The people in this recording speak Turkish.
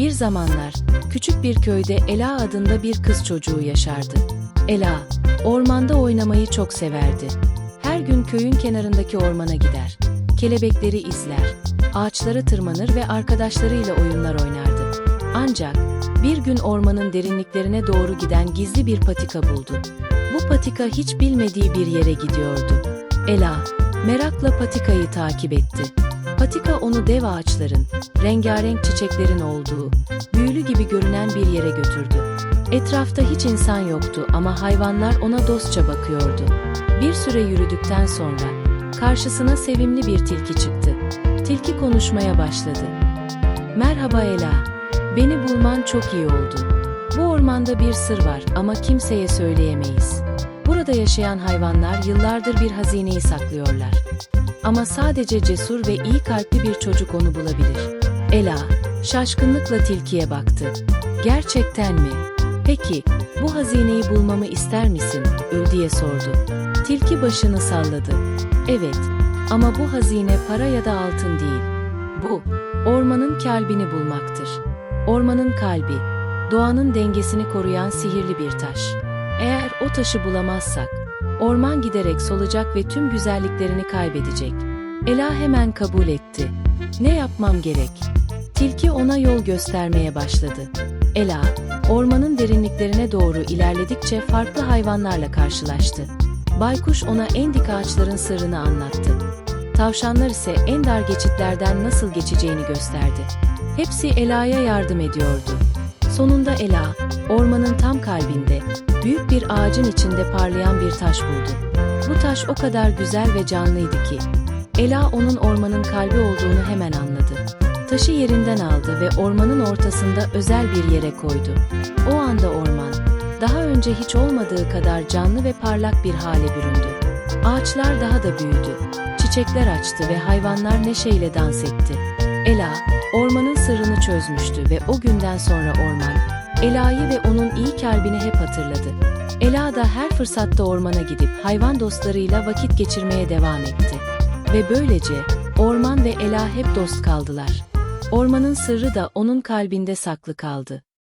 Bir zamanlar, küçük bir köyde Ela adında bir kız çocuğu yaşardı. Ela, ormanda oynamayı çok severdi. Her gün köyün kenarındaki ormana gider. Kelebekleri izler, ağaçlara tırmanır ve arkadaşlarıyla oyunlar oynardı. Ancak bir gün ormanın derinliklerine doğru giden gizli bir patika buldu. Bu patika hiç bilmediği bir yere gidiyordu. Ela, merakla patikayı takip etti. Patika onu dev ağaçların, rengarenk çiçeklerin olduğu, büyülü gibi görünen bir yere götürdü. Etrafta hiç insan yoktu ama hayvanlar ona dostça bakıyordu. Bir süre yürüdükten sonra karşısına sevimli bir tilki çıktı. Tilki konuşmaya başladı. Merhaba Ela. Beni bulman çok iyi oldu. Bu ormanda bir sır var ama kimseye söyleyemeyiz. Burada yaşayan hayvanlar yıllardır bir hazineyi saklıyorlar. Ama sadece cesur ve iyi kalpli bir çocuk onu bulabilir. Ela, şaşkınlıkla tilkiye baktı. Gerçekten mi? Peki, bu hazineyi bulmamı ister misin? Öl diye sordu. Tilki başını salladı. Evet, ama bu hazine para ya da altın değil. Bu, ormanın kalbini bulmaktır. Ormanın kalbi, doğanın dengesini koruyan sihirli bir taş. Eğer o taşı bulamazsak, orman giderek solacak ve tüm güzelliklerini kaybedecek. Ela hemen kabul etti. Ne yapmam gerek? Tilki ona yol göstermeye başladı. Ela, ormanın derinliklerine doğru ilerledikçe farklı hayvanlarla karşılaştı. Baykuş ona en dik ağaçların sırrını anlattı. Tavşanlar ise en dar geçitlerden nasıl geçeceğini gösterdi. Hepsi Ela'ya yardım ediyordu. Sonunda Ela, ormanın tam kalbinde, büyük bir ağacın içinde parlayan bir taş buldu. Bu taş o kadar güzel ve canlıydı ki, Ela onun ormanın kalbi olduğunu hemen anladı. Taşı yerinden aldı ve ormanın ortasında özel bir yere koydu. O anda orman, daha önce hiç olmadığı kadar canlı ve parlak bir hale büründü. Ağaçlar daha da büyüdü. Çiçekler açtı ve hayvanlar neşeyle dans etti. Ela, ormanın sırrını çözmüştü ve o günden sonra orman, Ela'yı ve onun iyi kalbini hep hatırladı. Ela da her fırsatta ormana gidip hayvan dostlarıyla vakit geçirmeye devam etti. Ve böylece orman ve Ela hep dost kaldılar. Ormanın sırrı da onun kalbinde saklı kaldı.